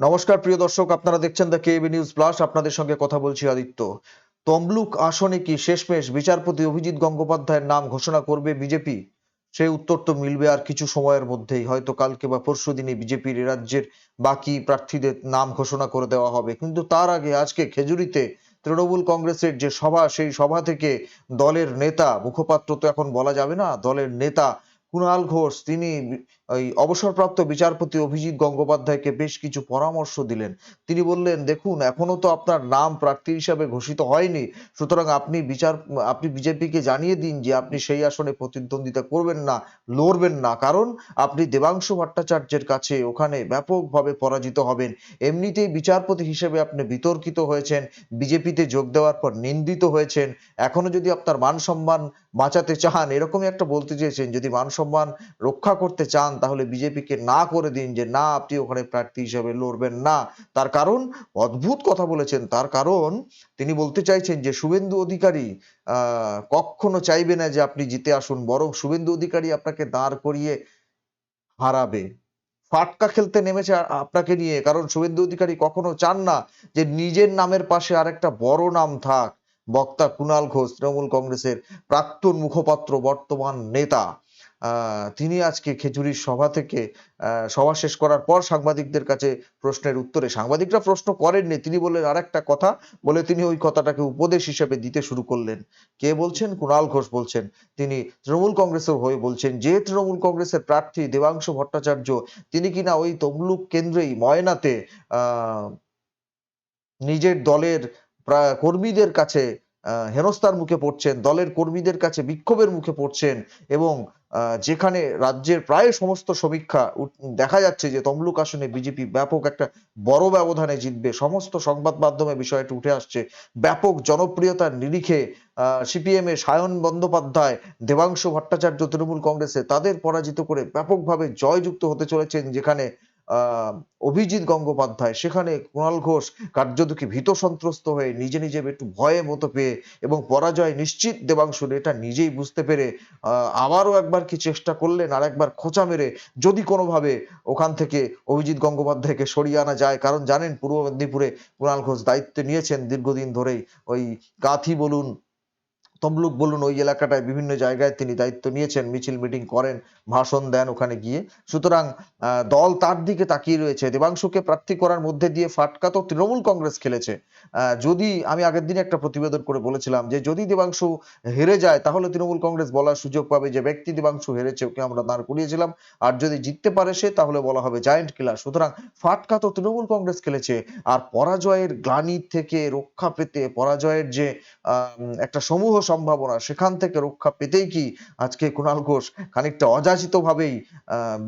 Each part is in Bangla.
নমস্কার, প্রিয় দর্শক, আপনারা দেখছেন দ্য কেবি নিউজ প্লাস আপনাদের সঙ্গে কথা বলছি আদিত্য। তমলুক আসনে কি শেষমেশ বিচারপতি অভিজিৎ গঙ্গোপাধ্যায়ের নাম ঘোষণা করবে বিজেপি? সেই উত্তর তো মিলবে আর কিছু সময়ের মধ্যেই। হয়তো কালকে বা পরশু দিনই বিজেপির রাজ্যের বাকি প্রার্থীদের নাম ঘোষণা করে দেওয়া হবে। কিন্তু তার আগে আজকে খেজুরিতে তৃণমূল কংগ্রেসের যে সভা, সেই সভা থেকে দলের নেতা, মুখপাত্র তো এখন বলা যাবে না, দলের নেতা কুণাল ঘোষ, তিনি ওই অবসরপ্রাপ্ত বিচারপতি অভিজিৎ গঙ্গোপাধ্যায়কে বেশ কিছু পরামর্শ দিলেন। তিনি বললেন, দেখুন, এখনও তো আপনার নাম প্রার্থী হিসাবে ঘোষিত হয়নি। সুতরাং আপনি বিচার, আপনি বিজেপিকে জানিয়ে দিন যে আপনি সেই আসনে প্রতিদ্বন্দ্বিতা করবেন না, লড়বেন না। কারণ আপনি দেবাংশু ভট্টাচার্যের কাছে ওখানে ব্যাপকভাবে পরাজিত হবেন। এমনিতেই বিচারপতি হিসেবে আপনি বিতর্কিত হয়েছেন, বিজেপিতে যোগ দেওয়ার পর নিন্দিত হয়েছেন। এখনও যদি আপনার মান সম্মান বাঁচাতে চান, এরকমই একটা বলতে চেয়েছেন, যদি মান সম্মান রক্ষা করতে চান, তাহলে বিজেপিকে না করে দিন যে, না, আপনি ওখানে প্রার্থী হিসেবে লড়বেন না। তার কারণ, অদ্ভুত কথা বলেছেন। তার কারণ, তিনি বলতে চাইছেন যে, শুভেন্দু অধিকারী কখনো চাইবে না যে, আপনি জিতে আসুন, বরং শুভেন্দু অধিকারী আপনাকে দাঁড় করিয়ে হারাবে। ফাটকা খেলতে নেমেছে আপনাকে নিয়ে। কারণ, শুভেন্দু অধিকারী কখনো চান না যে, নিজের নামের পাশে আরেকটা বড় নাম থাক। বক্তা কুণাল ঘোষ, তৃণমূল কংগ্রেসের প্রাক্তন মুখপাত্র, বর্তমান নেতা। তিনি আজকে খেজুরির সভা থেকে সভা শেষ করার পর সাংবাদিকদের কাছে প্রশ্নের উত্তরে, সাংবাদিকরা প্রশ্ন করেননি, তিনি বললেন আর একটা কথা, বলে তিনি ওই কথাটাকে উপদেশ হিসেবে দিতে শুরু করলেন। কে বলছেন? কুণাল ঘোষ বলছেন। তিনি তৃণমূল কংগ্রেসের হয়ে বলছেন, যে তৃণমূল কংগ্রেসের প্রার্থী দেবাংশু ভট্টাচার্য, তিনি কিনা ওই তমলুক কেন্দ্রেই ময়নাতে নিজের দলের কর্মীদের কাছে আহ, হেনস্থার মুখে পড়ছেন দলের কর্মীদের কাছে বিক্ষোভের মুখে পড়ছেন এবং যেখানে রাজ্যের প্রায় সমস্ত সমীক্ষা দেখা যাচ্ছে যে তমলুক আসনে বিজেপি ব্যাপক একটা বড় ব্যবধানে জিতবে। সমস্ত সংবাদ মাধ্যমে বিষয়টি উঠে আসছে। ব্যাপক জনপ্রিয়তার নিরিখে সিপিএম এ সায়ন বন্দ্যোপাধ্যায় দেবাংশু ভট্টাচার্য তৃণমূল কংগ্রেসে তাদের পরাজিত করে ব্যাপকভাবে জয়যুক্ত হতে চলেছেন যেখানে অভিজিৎ গঙ্গোপাধ্যায়, সেখানে কুণাল ঘোষ কার্যত কি ভীত সন্ত্রস্ত হয়ে নিজে নিজে একটু ভয়ে মতো পেয়ে এবং পরাজয় নিশ্চিত দেবাংশুর এটা নিজেই বুঝতে পেরে আবারও একবার কি চেষ্টা করলেন আর একবার খোঁচা মেরে যদি কোনোভাবে ওখান থেকে অভিজিৎ গঙ্গোপাধ্যায়কে সরিয়ে আনা যায়? কারণ জানেন, পূর্ব মেদিনীপুরে কুণাল ঘোষ দায়িত্ব নিয়েছেন দীর্ঘদিন ধরেই। ওই গাথি বলুন তমলুক বলুন, ওই এলাকাটায় বিভিন্ন জায়গায় তিনি দায়িত্ব নিয়েছেন, মিছিল মিটিং করেন, ভাষণ দেন ওখানে গিয়ে। সুতরাং দল তার দিকে তাকিয়ে রয়েছে। দেবাংশুকে প্রার্থী করার মধ্যে দিয়ে ফাটকা তো তৃণমূল কংগ্রেস খেলেছে। যদি আমি আগের দিন একটা প্রতিবেদন করে বলেছিলাম যে, যদি দেবাংশু হেরে যায়, তাহলে তৃণমূল কংগ্রেস বলার সুযোগ পাবে যে, ব্যক্তি দেবাংশু হেরেছে, ওকে আমরা দাঁড় করিয়েছিলাম। আর যদি জিততে পারে সে, তাহলে বলা হবে জায়েন্ট কিলার সুতরাং, ফাটকা তো তৃণমূল কংগ্রেস খেলেছে। আর পরাজয়ের গ্লানি থেকে রক্ষা পেতে, পরাজয়ের যে একটা সমূহ সম্ভাবনা। সেখান থেকে রক্ষা পেতেই কি আজকে কুণাল ঘোষ খানিকটা অযাচিত ভাবেই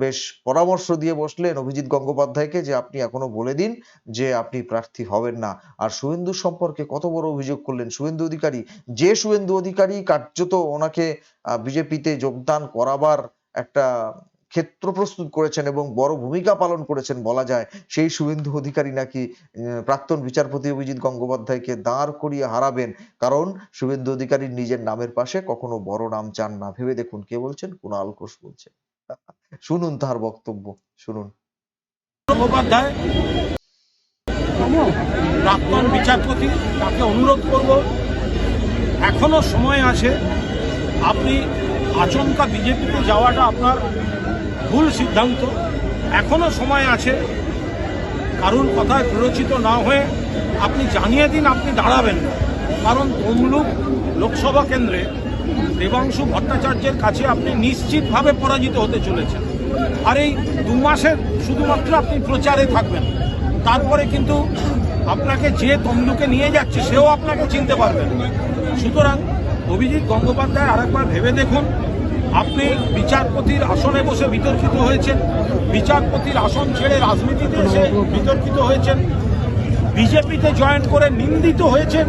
বেশ পরামর্শ দিয়ে বসলেন অভিজিৎ গঙ্গোপাধ্যায়কে যে আপনি এখনও বলে দিন যে আপনি প্রার্থী হবেন না। আর শুভেন্দু সম্পর্কে কত বড় অভিযোগ করলেন? শুভেন্দু অধিকারী, যে শুভেন্দু অধিকারী কার্যত ওনাকে বিজেপিতে যোগদান করাবার একটা ক্ষেত্র প্রস্তুত করেছেন এবং বড় ভূমিকা পালন করেছেন বলা যায়। সেই শুভেন্দু অধিকারী নাকি প্রাক্তন বিচারপতি অভিজিৎ গঙ্গোপাধ্যায়কে দাঁড় করিয়ে হারাবেন। কারণ শুভেন্দু অধিকারী নিজের নামের পাশে কখনো বড় নাম চান না। ভেবে দেখুন কে বলছেন? কুণাল ঘোষ বলছেন। শুনুন তার বক্তব্য। শুনুন। প্রাক্তন বিচারপতি, তাকে অনুরোধ করব, এখনও সময় আছে, আপনি আচমকা বিজেপিতে যাওয়াটা আপনার ভুল সিদ্ধান্ত। এখনও সময় আছে। কারুর কথায় প্ররোচিত না হয়ে আপনি জানিয়ে দিন, আপনি দাঁড়াবেন না। কারণ তমলুক লোকসভা কেন্দ্রে দেবাংশু ভট্টাচার্যের কাছে আপনি নিশ্চিতভাবে পরাজিত হতে চলেছেন। আর এই দু মাসের শুধুমাত্র আপনি প্রচারে থাকবেন। তারপরে কিন্তু আপনাকে যে তমলুকে নিয়ে যাচ্ছে, সেও আপনাকে চিনতে পারবেন সুতরাং অভিজিৎ গঙ্গোপাধ্যায় আরেকবার ভেবে দেখুন আপনি বিচারপতির আসনে বসে বিতর্কিত হয়েছেন। বিচারপতির আসন ছেড়ে রাজনীতিতে এসে বিতর্কিত হয়েছেন। বিজেপিতে জয়েন করে নিন্দিত হয়েছেন।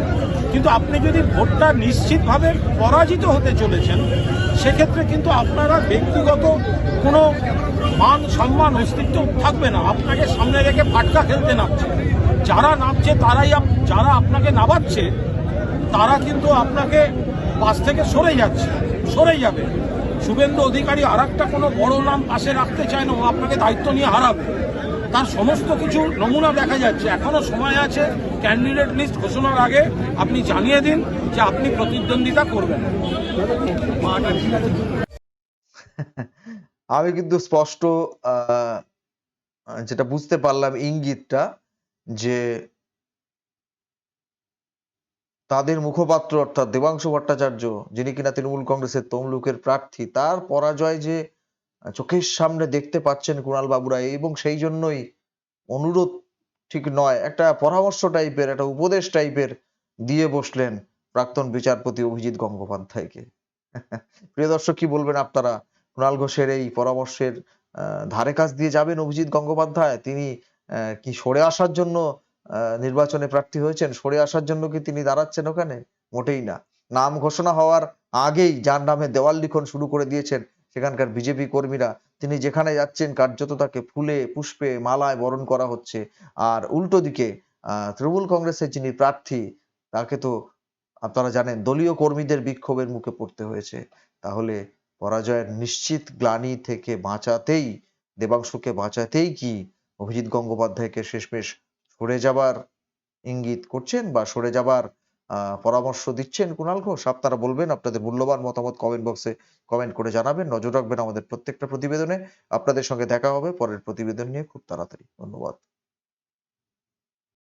কিন্তু আপনি যদি ভোটটা নিশ্চিতভাবে পরাজিত হতে চলেছেন, সেক্ষেত্রে কিন্তু আপনারা ব্যক্তিগত কোনো মান, সম্মান, অস্তিত্ব থাকবে না। আপনাকে সামনে রেখে ফাটকা খেলতে নামছে। যারা নামছে, তারাই যারা আপনাকে নামাচ্ছে, তারা কিন্তু আপনাকে পাশ থেকে সরে যাচ্ছে সরে যাবে। শুভেন্দু অধিকারী আর একটা কোনো বড় নাম পাশে রাখতে চায় না, ও আপনাকে দায়িত্ব নিয়ে হারাবে। তার সমস্ত কিছু নমুনা দেখা যাচ্ছে। এখনও সময় আছে ক্যান্ডিডেট লিস্ট ঘোষণার আগে আপনি জানিয়ে দিন যে আপনি প্রতিদ্বন্দ্বিতা করবেন। আমি কিন্তু স্পষ্ট যেটা বুঝতে পারলাম ইঙ্গিতটা যে তাদের মুখপাত্র অর্থাৎ দেবাংশু ভট্টাচার্য, যিনি কিনা তৃণমূল কংগ্রেসের তমলুকের প্রার্থী, তার পরাজয় যে চোখের সামনে দেখতে পাচ্ছেন কুণাল বাবুরা, এবং সেই জন্যই অনুরোধ ঠিক নয়, একটা পরামর্শ টাইপের, একটা উপদেশ টাইপের দিয়ে বসলেন প্রাক্তন বিচারপতি অভিজিৎ গঙ্গোপাধ্যায়কে। প্রিয় দর্শক, কি বলবেন আপনারা? কুণাল ঘোষের এই পরামর্শের ধারে কাছ দিয়ে যাবেন অভিজিৎ গঙ্গোপাধ্যায়? তিনি কি সরে আসার জন্য নির্বাচনে প্রার্থী হয়েছেন, সরে আসার জন্য কি তিনি দাঁড়াচ্ছেন ওখানে? মোটেই না। নাম ঘোষণা হওয়ার আগেই যার নামে দেওয়াল লিখন শুরু করে দিয়েছেন সেখানকার বিজেপি কর্মীরা। তিনি যেখানে যাচ্ছেন কার্যত তাকে ফুলে, পুষ্পে, মালায় বরণ করা হচ্ছে। আর উল্টো দিকে তৃণমূল কংগ্রেসের যিনি প্রার্থী, তাকে তো আপনারা জানেন, দলীয় কর্মীদের বিক্ষোভের মুখে পড়তে হয়েছে। তাহলে পরাজয়ের নিশ্চিত গ্লানি থেকে বাঁচাতেই, দেবাংশুকে বাঁচাতেই কি অভিজিৎ গঙ্গোপাধ্যায়কে শেষমেশ সরে যাবার ইঙ্গিত করছেন বা সরে যাবার পরামর্শ দিচ্ছেন কুণাল ঘোষ। আপনারা বলবেন, আপনাদের মূল্যবান মতামত কমেন্ট বক্সে কমেন্ট করে জানাবেন। নজর রাখবেন আমাদের প্রত্যেকটা প্রতিবেদনে। আপনাদের সঙ্গে দেখা হবে পরের প্রতিবেদন নিয়ে খুব তাড়াতাড়ি। ধন্যবাদ।